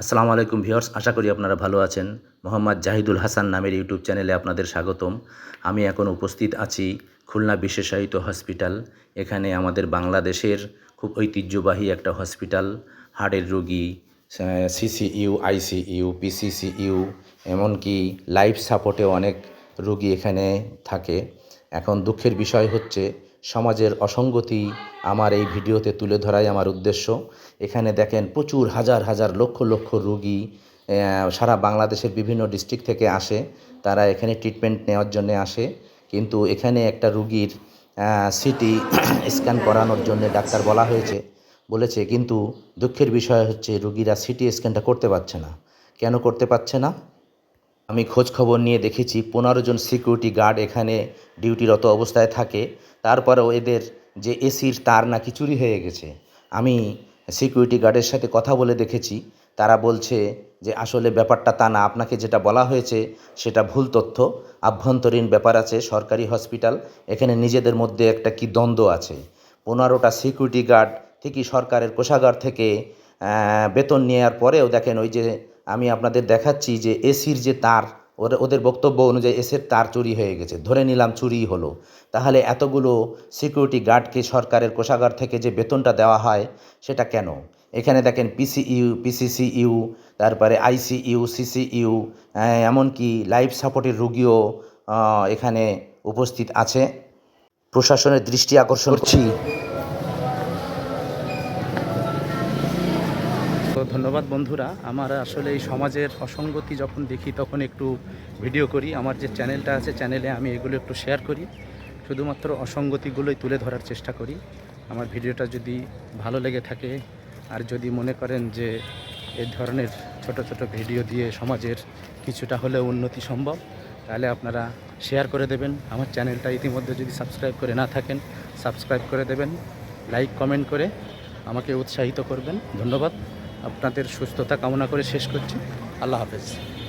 আসসালামু আলাইকুম ভিউয়ার্স, আশা করি আপনারা ভালো আছেন। মোহাম্মদ জাহিদুল হাসান নামের ইউটিউব চ্যানেলে আপনাদের স্বাগতম। আমি এখন উপস্থিত আছি খুলনা বিশেষায়িত হসপিটাল। এখানে আমাদের বাংলাদেশের খুব ঐতিহ্যবাহী একটা হসপিটাল। হার্টের রোগী সিসিইউ, আইসিইউ, পিসিসিইউ, এমনকি লাইফ সাপোর্টে অনেক রোগী এখানে থাকে। এখন দুঃখের বিষয় হচ্ছে সমাজের অসঙ্গতি আমার এই ভিডিওতে তুলে ধরাই আমার উদ্দেশ্য। এখানে দেখেন প্রচুর হাজার হাজার লক্ষ লক্ষ রুগী সারা বাংলাদেশের বিভিন্ন ডিস্ট্রিক্ট থেকে আসে। তারা এখানে ট্রিটমেন্ট নেওয়ার জন্য আসে। কিন্তু এখানে একটা রুগীর সিটি স্ক্যান করানোর জন্য ডাক্তার বলা হয়েছে, বলেছে, কিন্তু দুঃখের বিষয় হচ্ছে রুগীরা সিটি স্ক্যানটা করতে পারছে না। কেন করতে পারছে না? আমি খোঁজ খবর নিয়ে দেখেছি, পনেরো জন সিকিউরিটি গার্ড এখানে ডিউটিরত অবস্থায় থাকে, তারপরেও এদের যে এসির তার নাকি চুরি হয়ে গেছে। আমি সিকিউরিটি গার্ডের সাথে কথা বলে দেখেছি, তারা বলছে যে আসলে ব্যাপারটা তা না, আপনাকে যেটা বলা হয়েছে সেটা ভুল তথ্য। আভ্যন্তরীণ ব্যাপার আছে, সরকারি হসপিটাল এখানে নিজেদের মধ্যে একটা কি দ্বন্দ্ব আছে। পনেরোটা সিকিউরিটি গার্ড ঠিকই সরকারের কোষাগার থেকে বেতন নেওয়ার পরেও দেখেন ওই যে আমি আপনাদের দেখাচ্ছি যে এসির যে তার ওদের ওদের বক্তব্য অনুযায়ী এসির তার চুরি হয়ে গেছে। ধরে নিলাম চুরি হলো। তাহলে এতগুলো সিকিউরিটি গার্ডকে সরকারের কোষাগার থেকে যে বেতনটা দেওয়া হয়, সেটা কেন? এখানে দেখেন পিসিইউ পিসিসিইউ তারপরে আইসিইউ সিসিইউ এমনকি লাইফ সাপোর্টের রুগীও এখানে উপস্থিত আছে। প্রশাসনের দৃষ্টি আকর্ষণ করছি। ধন্যবাদ বন্ধুরা। আমার আসলে এই সমাজের অসঙ্গতি যখন দেখি, তখন একটু ভিডিও করি। আমার যে চ্যানেলটা আছে, চ্যানেলে আমি এগুলো একটু শেয়ার করি। শুধুমাত্র অসঙ্গতিগুলোই তুলে ধরার চেষ্টা করি। আমার ভিডিওটা যদি ভালো লেগে থাকে, আর যদি মনে করেন যে এই ধরনের ছোট ছোট ভিডিও দিয়ে সমাজের কিছুটা হলেও উন্নতি সম্ভব, তাহলে আপনারা শেয়ার করে দেবেন। আমার চ্যানেলটা ইতিমধ্যে যদি সাবস্ক্রাইব করে না থাকেন সাবস্ক্রাইব করে দেবেন। লাইক কমেন্ট করে আমাকে উৎসাহিত করবেন। ধন্যবাদ। আপনাদের সুস্থতা কামনা করে শেষ করছি। আল্লাহ হাফেজ।